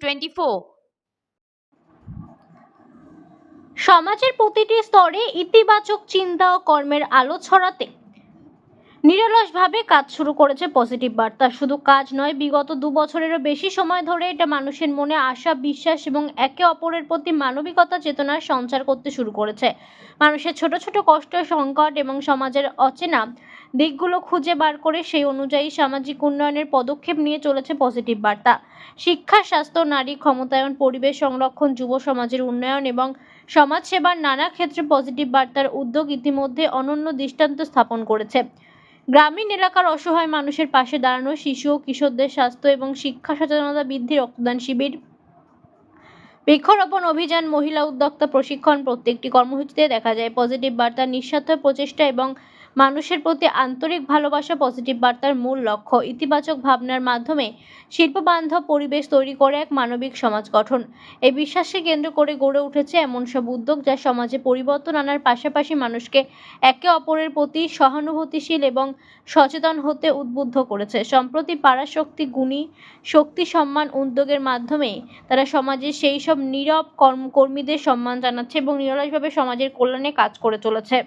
Twenty four সমাজের প্রতিটি স্তরে ইতিবাচক চিন্তা ও কর্মের আলো ছড়াতে নিরলসভাবে কাজ শুরু করেছে পজিটিভ বার্তা। শুধু কাজ নয়, বিগত দু বছরেরও বেশি সময় ধরে এটা মানুষের মনে আশা, বিশ্বাস এবং একে অপরের প্রতি মানবিকতা চেতনার সঞ্চার করতে শুরু করেছে। মানুষের ছোট ছোট কষ্ট, সংকট এবং সমাজের অচেনা দিকগুলো খুঁজে বার করে সেই অনুযায়ী সামাজিক উন্নয়নের পদক্ষেপ নিয়ে চলেছে পজিটিভ বার্তা। শিক্ষা, স্বাস্থ্য, নারী, ক্ষমতায়ন, পরিবেশ সংরক্ষণ, যুব সমাজের উন্নয়ন এবং সমাজসেবার নানা ক্ষেত্রে পজিটিভ বার্তার উদ্যোগ ইতিমধ্যে অনন্য দৃষ্টান্ত স্থাপন করেছে। গ্রামীণ এলাকার অসহায় মানুষের পাশে দাঁড়ানো শিশু ও কিশোরদের স্বাস্থ্য এবং শিক্ষা সচেতনতা বৃদ্ধি রক্তদান শিবির, বৃক্ষরোপণ অভিযান, মহিলা উদ্যোক্তা প্রশিক্ষণ প্রত্যেকটি কর্মসূচিতে দেখা যায়। পজিটিভ বার্তা, নিঃস্বার্থ প্রচেষ্টা এবং মানুষের প্রতি আন্তরিক ভালোবাসা পজিটিভ বার্তার মূল লক্ষ্য। ইতিবাচক ভাবনার মাধ্যমে শিল্পবান্ধব পরিবেশ তৈরি করে এক মানবিক সমাজ গঠন। এই বিশ্বাসকে কেন্দ্র করে গড়ে উঠেছে এমন সব উদ্যোগ যা সমাজে পরিবর্তন আনার পাশাপাশি মানুষকে একে অপরের প্রতি সহানুভূতিশীল এবং সচেতন হতে উদ্বুদ্ধ করেছে। সম্প্রতি পাড়া শক্তি গুণী শক্তি সম্মান উদ্যোগের মাধ্যমে তারা সমাজের সেই সব নীরব কর্ম কর্মীদের সম্মান জানাচ্ছে এবং নিরলসভাবে সমাজের কল্যাণে কাজ করে চলেছে।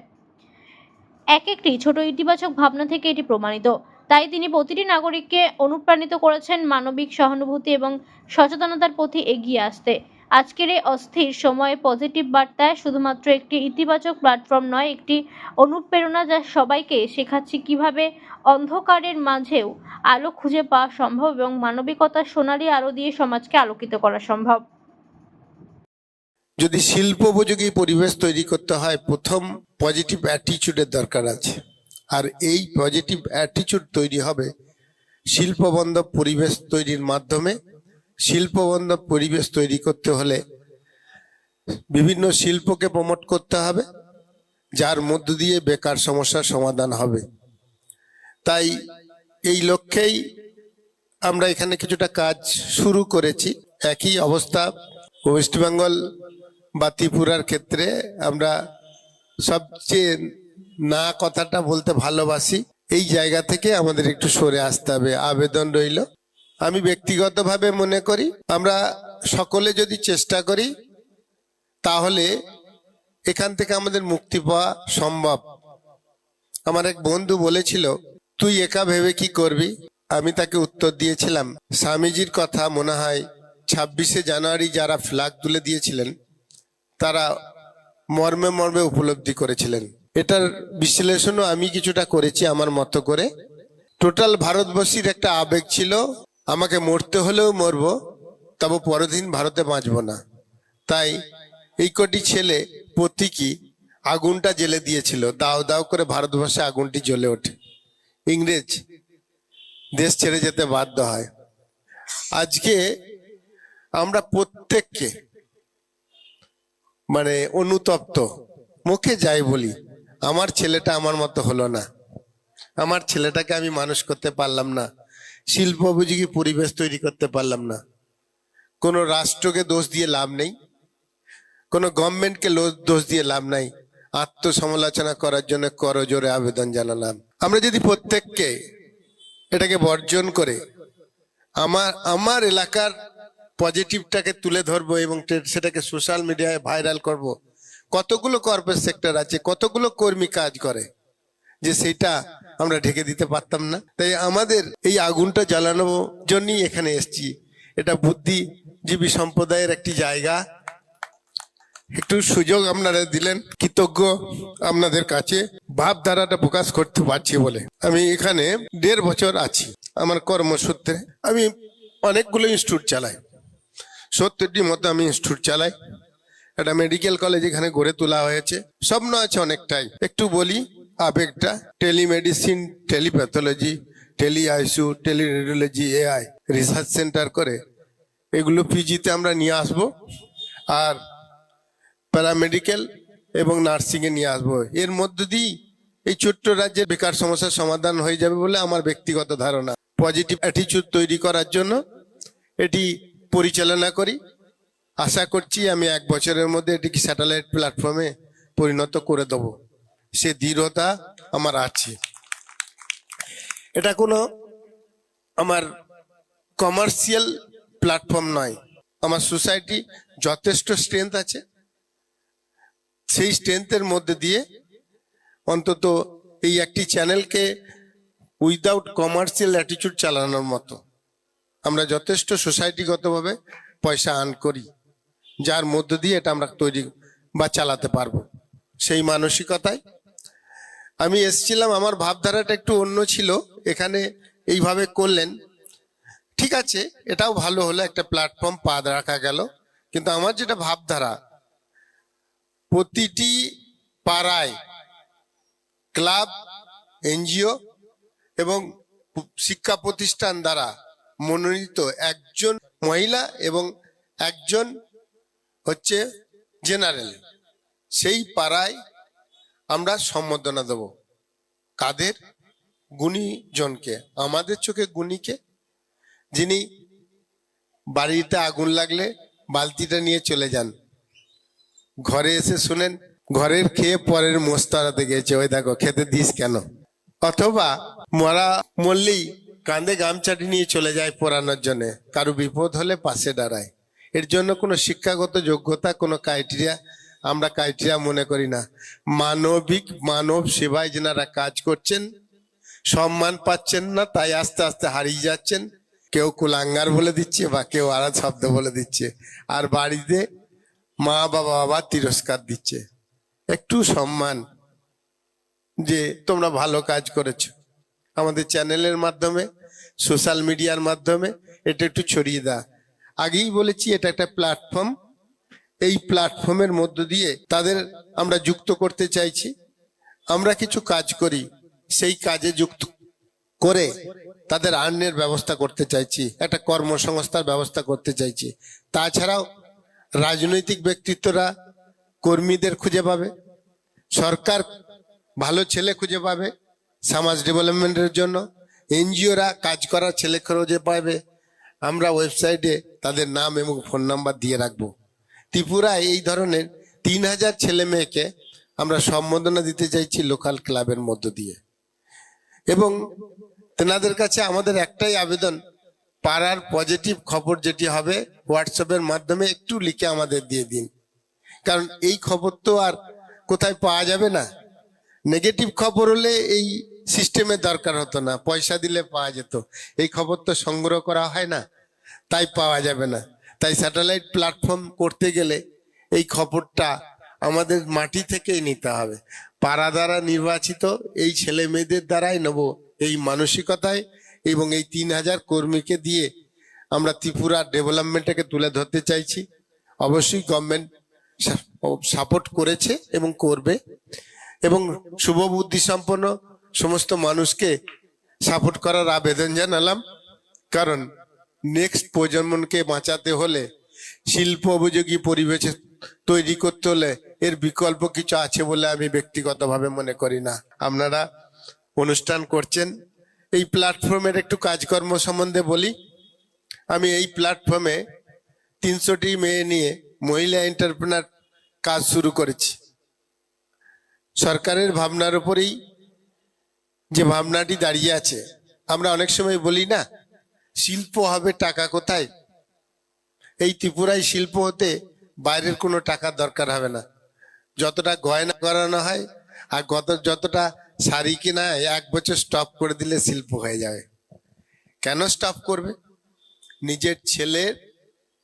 এক একটি ছোট ইতিবাচক ভাবনা থেকে এটি প্রমাণিত। তাই তিনি প্রতিটি নাগরিককে অনুপ্রাণিত করেছেন মানবিক সহানুভূতি এবং সচেতনতার প্রতি এগিয়ে আসতে। আজকের এই অস্থির সময়ে পজিটিভ বার্তায় শুধুমাত্র একটি ইতিবাচক প্ল্যাটফর্ম নয়, একটি অনুপ্রেরণা যা সবাইকে শেখাচ্ছে কীভাবে অন্ধকারের মাঝেও আলো খুঁজে পাওয়া সম্ভব এবং মানবিকতার সোনালী আলো দিয়ে সমাজকে আলোকিত করা সম্ভব। যদি শিল্প উপযোগী পরিবেশ তৈরি করতে হয়, প্রথম পজিটিভ অ্যাটিচিউডের দরকার আছে। আর এই পজিটিভ অ্যাটিচিউড তৈরি হবে শিল্পবন্ধব পরিবেশ তৈরির মাধ্যমে। শিল্পবন্ধব পরিবেশ তৈরি করতে হলে বিভিন্ন শিল্পকে প্রমোট করতে হবে, যার মধ্য দিয়ে বেকার সমস্যার সমাধান হবে। তাই এই লক্ষ্যেই আমরা এখানে কিছুটা কাজ শুরু করেছি। একই অবস্থা, ওয়েস্ট বেঙ্গল বা ত্রিপুরার ক্ষেত্রে আমরা সবচেয়ে না কথাটা বলতে ভালোবাসি, এই জায়গা থেকে আমাদের একটু সরে আসতে হবে, আবেদন রইল। আমি ব্যক্তিগতভাবে মনে করি, আমরা সকলে যদি চেষ্টা করি, তাহলে এখান থেকে আমাদের মুক্তি পাওয়া সম্ভব। আমার এক বন্ধু বলেছিল, তুই একা ভেবে কি করবি? আমি তাকে উত্তর দিয়েছিলাম, স্বামীজির কথা মনে হয় ছাব্বিশে জানুয়ারি যারা ফ্ল্যাগ তুলে দিয়েছিলেন তারা মর্মে মর্মে উপলব্ধি করেছিলেন। এটার বিশ্লেষণও আমি কিছুটা করেছি আমার মতো করে। টোটাল ভারতবর্ষীর একটা আবেগ ছিল, আমাকে মরতে হলেও মরবো, তবে পরদিন ভারতে বাঁচবো না। তাই এই কটি ছেলে প্রতীকী আগুনটা জেলে দিয়েছিল, দাও দাও করে ভারতবর্ষে আগুনটি জ্বলে ওঠে। ইংরেজ দেশ ছেড়ে যেতে বাধ্য হয়। আজকে আমরা প্রত্যেককে মানে অনুতপ্ত। মুখে যাই বলি, আমার ছেলেটা আমার মতো হলো না। আমার ছেলেটাকে আমি মানুষ করতে পারলাম না, শিল্প উপযোগী পরিবেশ তৈরি করতে পারলাম না। কোনো রাষ্ট্রকে দোষ দিয়ে লাভ নেই, কোনো গভর্নমেন্টকে দোষ দিয়ে লাভ নাই। আত্মসমালোচনা করার জন্য করজোরে আবেদন জানালাম। আমরা যদি প্রত্যেককে এটাকে বর্জন করে, আমার আমার এলাকার পজিটিভটাকে তুলে ধরবো এবং সেটাকে সোশ্যাল মিডিয়ায় ভাইরাল করব। কতগুলো কর্পোরেট সেক্টর আছে, কতগুলো কর্মী কাজ করে, যে সেটা আমরা ঢেকে দিতে পারতাম না। তাই আমাদের এই আগুনটা জ্বালানোর জন্যই এখানে এসেছি। এটা বুদ্ধিজীবী সম্প্রদায়ের একটি জায়গা। একটু সুযোগ আপনারা দিলেন, কৃতজ্ঞ আপনাদের কাছে। ভাবধারাটা প্রকাশ করতে পারছি বলে। আমি এখানে দেড় বছর আছি, আমার কর্মসূত্রে। আমি অনেকগুলো ইনস্টিটিউট চালাই। সত্তরটি মতো আমি ইনস্টিটিউট চালাই। একটা মেডিকেল কলেজ এখানে গড়ে তোলা হয়েছে। স্বপ্ন আছে অনেকটাই। একটু বলি, আবেগটা। Telemedicine telepathology tele ICU teleradiology AI research centre করে। এগুলো পিজিতে আমরা নিয়ে আসব। আর প্যারামেডিক্যাল এবং নার্সিংয়ে নিয়ে আসব। এর মধ্য দিয়েই এই ছোট্ট রাজ্যের বেকার সমস্যার সমাধান হয়ে যাবে বলে আমার ব্যক্তিগত ধারণা। পজিটিভ অ্যাটিচিউড তৈরি করার জন্য এটি পরিচালনা করি। আশা করছি আমি এক বছরের মধ্যে এটিকে স্যাটেলাইট প্ল্যাটফর্মে পরিণত করে দেব। সে দৃঢ়তা আমার আছে। এটা কোনো আমার কমার্শিয়াল প্ল্যাটফর্ম নয়। আমার সোসাইটি যথেষ্ট স্ট্রেংথ আছে। সেই স্ট্রেংথের মধ্যে দিয়ে অন্তত এই একটি চ্যানেলকে উইদাউট কমার্শিয়াল অ্যাটিটিউড চালানোর মতো। আমরা যথেষ্ট সোসাইটিগতভাবে পয়সা আর্ন করি, যার মধ্য দিয়ে এটা আমরা তৈরি বা চালাতে পারব। সেই মানসিকতায় আমি এসছিলাম, আমার ভাবধারাটা একটু অন্য ছিল, এখানে এইভাবে করলেন। ঠিক আছে, এটাও ভালো হলো, একটা প্ল্যাটফর্ম পা রাখা গেল, কিন্তু আমার যেটা ভাবধারা, প্রতিটি পাড়ায় ক্লাব, এনজিও এবং শিক্ষা প্রতিষ্ঠান দ্বারা মনোনীত একজন মহিলা এবং একজন হচ্ছে জেনারেল। সেই পাড়ায় আমরা সম্বোধনা দেব। কাদের? গুণীজনকে, আমাদের চোখে গুণীকে, যিনি বাড়িতে আগুন লাগলে বালতিটা নিয়ে চলে যান। ঘরে এসে শুনেন, ঘরের খেয়ে পরের মোস্তারাতে গেছে। ওই দেখো, খেতে দিস কেন? অথবা মরা মরলেই কাঁধে গামছাটি নিয়ে চলে যায় পড়ানোর জন্য। কারও বিপদ হলে পাশে দাঁড়ায়। এর জন্য কোনো শিক্ষাগত যোগ্যতা, কোনো ক্রাইটেরিয়া আমরা ক্রাইটেরিয়া মনে করি না। মানবিক, মানব সেবায় যেনারা কাজ করছেন, সম্মান পাচ্ছেন না, তাই আস্তে আস্তে হারিয়ে যাচ্ছেন। কেউ কুলাঙ্গার বলে দিচ্ছে বা কেউ আর শব্দ বলে দিচ্ছে। আর বাড়িতে মা, বাবা আবার তিরস্কার দিচ্ছে। একটু সম্মান যে তোমরা ভালো কাজ করেছ। আমাদের চ্যানেলের মাধ্যমে, সোশ্যাল মিডিয়ার মাধ্যমে, এটা একটু ছড়িয়ে দাও আগেই বলেছি, এটা একটা প্ল্যাটফর্ম। এই প্ল্যাটফর্মের মধ্য দিয়ে তাদের আমরা যুক্ত করতে চাইছি। আমরা কিছু কাজ করি, সেই কাজে যুক্ত করে তাদের আর্নের ব্যবস্থা করতে চাইছি, একটা কর্মসংস্থার ব্যবস্থা করতে চাইছি। তাছাড়াও রাজনৈতিক ব্যক্তিত্বরা কর্মীদের খুঁজে পাবে, সরকার ভালো ছেলে খুঁজে পাবে সমাজ ডেভেলপমেন্টের জন্য এনজিওরা কাজ করার ছেলে খরচে পাবে। আমরা ওয়েবসাইটে তাদের নাম এবং ফোন নাম্বার দিয়ে রাখব। ত্রিপুরায় এই ধরনের তিন হাজার ছেলে মেয়েকে আমরা সম্বোধনা দিতে চাইছি লোকাল ক্লাবের মধ্য দিয়ে। এবং তেনাদের কাছে আমাদের একটাই আবেদন, পাড়ার পজিটিভ খবর যেটি হবে, হোয়াটসঅ্যাপের মাধ্যমে একটু লিখে আমাদের দিয়ে দিন। কারণ এই খবর তো আর কোথায় পাওয়া যাবে না। নেগেটিভ খবর হলে এই সিস্টেমের দরকার হতো না, পয়সা দিলে পাওয়া যেত। এই খবর তো সংগ্রহ করা হয় না, তাই পাওয়া যাবে না। তাই স্যাটেলাইট প্ল্যাটফর্ম করতে গেলে এই খবরটা আমাদের মাটি থেকেই নিতে হবে। পাড়া দ্বারা নির্বাচিত এই ছেলে মেয়েদের দ্বারাই নেব এই মানসিকতায় এবং এই তিন হাজার কর্মীকে দিয়ে আমরা ত্রিপুরা ডেভেলপমেন্টটাকে তুলে ধরতে চাইছি। অবশ্যই গভর্নমেন্ট সাপোর্ট করেছে এবং করবে এবং শুভ বুদ্ধি সম্পন্ন সমস্ত মানুষকে সাপোর্ট করার আবেদন জানালাম। কারণ নেক্সট প্রজন্মকে বাঁচাতে হলে, শিল্প উপযোগী পরিবেশ তৈরি করতে হলে এর বিকল্প কিছু আছে বলে আমি ব্যক্তিগতভাবে মনে করি না। আপনারা অনুষ্ঠান করছেন, এই প্ল্যাটফর্মের একটু কাজকর্ম সম্বন্ধে বলি। আমি এই প্ল্যাটফর্মে তিনশোটি মেয়ে নিয়ে মহিলা এন্টারপ্রেনার কাজ শুরু করেছি। সরকারের ভাবনার উপরেই যে ভাবনাটি দাঁড়িয়ে আছে, আমরা অনেক সময় বলি না, শিল্প হবে টাকা কোথায়? এই ত্রিপুরায় শিল্প হতে বাইরের কোনো টাকার দরকার হবে না। যতটা গয়না করানো হয় আর গত যতটা শাড়ি কিনা এক বছর স্টপ করে দিলে শিল্প হয়ে যাবে। কেন স্টপ করবে? নিজের ছেলের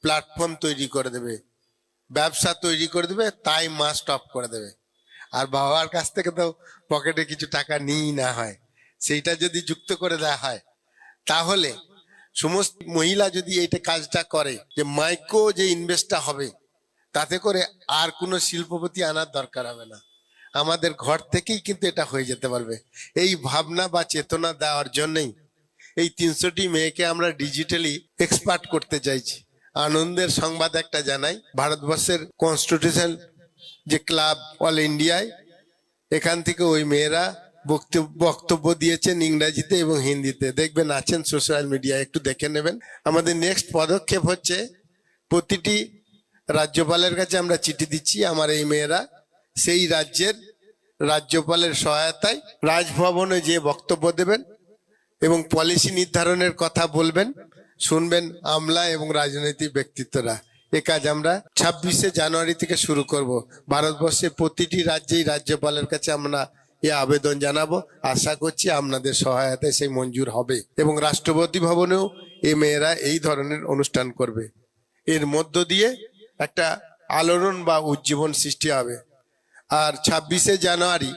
প্ল্যাটফর্ম তৈরি করে দেবে, ব্যবসা তৈরি করে দেবে, তাই মা স্টপ করে দেবে। আর বাবার কাছ থেকে তো পকেটে কিছু টাকা নিই না হয়। সেইটা যদি যুক্ত করে দেওয়া হয়, তাহলে সমস্ত মহিলা যদি এইটা কাজটা করে, যে মাইক্রো যে ইনভেস্টটা হবে, তাতে করে আর কোনো শিল্পপতি আনার দরকার হবে না। আমাদের ঘর থেকেই কিন্তু এটা হয়ে যেতে পারবে। এই ভাবনা বা চেতনা দেওয়ার জন্যই এই তিনশোটি মেয়েকে আমরা ডিজিটালি এক্সপার্ট করতে চাইছি। আনন্দের সংবাদ একটা জানাই। ভারতবর্ষের কনস্টিটিউশন যে ক্লাব অল ইন্ডিয়ায়, এখান থেকে ওই মেয়েরা বক্তব্য দিয়েছেন ইংরেজিতে এবং হিন্দিতে। দেখবেন আছেন সোশ্যাল মিডিয়ায়, একটু দেখে নেবেন। আমাদের নেক্সট পদক্ষেপ হচ্ছে, প্রতিটি রাজ্যপালের কাছে আমরা চিঠি দিচ্ছি আমার এই মেয়েরা। সেই রাজ্যের রাজ্যপালের সহায়তায় রাজভবনে যে বক্তব্য দেবেন এবং পলিসি নির্ধারণের কথা বলবেন, শুনবেন আমলা এবং রাজনৈতিক ব্যক্তিত্বরা। এ কাজ আমরা ছাব্বিশে জানুয়ারি থেকে শুরু করব। ভারতবর্ষের প্রতিটি রাজ্যেই রাজ্যপালের কাছে আমরা এ আবেদন জানাব। আশা করছি আপনাদের সহায়তায় সেই মঞ্জুর হবে এবং রাষ্ট্রপতি ভবনেও এ মেয়েরা এই ধরনের অনুষ্ঠান করবে। এর মধ্য দিয়ে একটা আলোড়ন বা উজ্জীবন সৃষ্টি হবে। আর ছাব্বিশে জানুয়ারি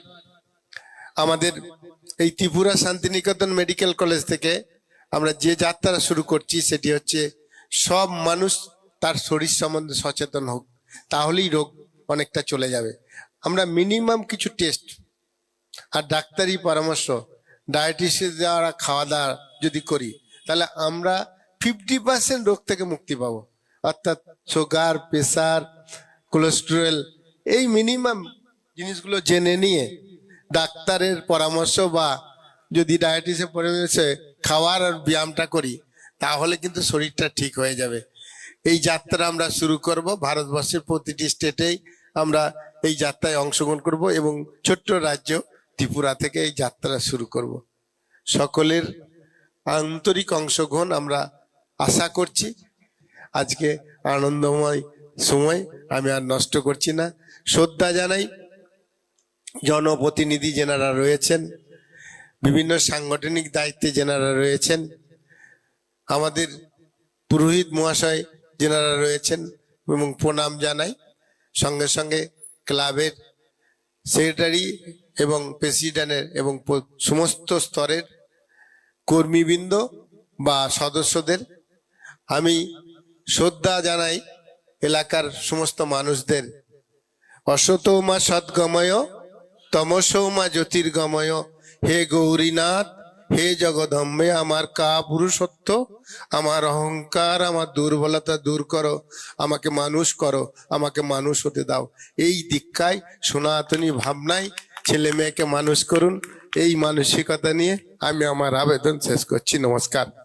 আমাদের এই ত্রিপুরা শান্তিনিকেতন মেডিকেল কলেজ থেকে আমরা যে যাত্রা শুরু করছি সেটি হচ্ছে সব মানুষ তার শরীর সম্বন্ধে সচেতন হোক, তাহলেই রোগ অনেকটা চলে যাবে। আমরা মিনিমাম কিছু টেস্ট আর ডাক্তারি পরামর্শ ডায়েটিসের দ্বারা খাওয়া দাওয়া যদি করি, তাহলে আমরা ফিফটি পার্সেন্ট রোগ থেকে মুক্তি পাবো। অর্থাৎ সুগার প্রেসার কোলেস্টেরল এই মিনিমাম জিনিসগুলো জেনে নিয়ে ডাক্তারের পরামর্শ বা যদি ডায়াবেটিসের পরামর্শে খাওয়ার আর ব্যায়ামটা করি, তাহলে কিন্তু শরীরটা ঠিক হয়ে যাবে। এই যাত্রা আমরা শুরু করব। ভারতবর্ষের প্রতিটি স্টেটেই আমরা এই যাত্রায় অংশগ্রহণ করব এবং ছোট্ট রাজ্য ত্রিপুরা থেকে এই যাত্রা শুরু করব। সকলের আন্তরিক অংশগ্রহণ আমরা আশা করছি। আজকে আনন্দময় সময়, আমি আর নষ্ট করছি না। শ্রদ্ধা জানাই জনপ্রতিনিধি যেনারা রয়েছেন, বিভিন্ন সাংগঠনিক দায়িত্বে যেনারা রয়েছেন, আমাদের পুরোহিত মহাশয় যেনারা রয়েছেন এবং প্রণাম জানাই, সঙ্গে সঙ্গে ক্লাবের সেক্রেটারি এবং প্রেসিডেন্টের এবং সমস্ত স্তরের কর্মীবৃন্দ বা সদস্যদের আমি শ্রদ্ধা জানাই এলাকার সমস্ত মানুষদের। অসতমা সদ্গময় তমসৌমা জ্যোতির্গময়, হে গৌরীনাথ হে জগদম্বে, আমার কা পুরুষত্ব, আমার অহংকার, আমার দুর্বলতা দূর করো, আমাকে মানুষ করো, আমাকে মানুষ হতে দাও। এই দীক্ষায়, সনাতনী ভাবনায় ছেলে মেয়েকে মানুষ করুন। এই মানসিকতা নিয়ে আমি আমার আবেদন শেষ করছি। নমস্কার।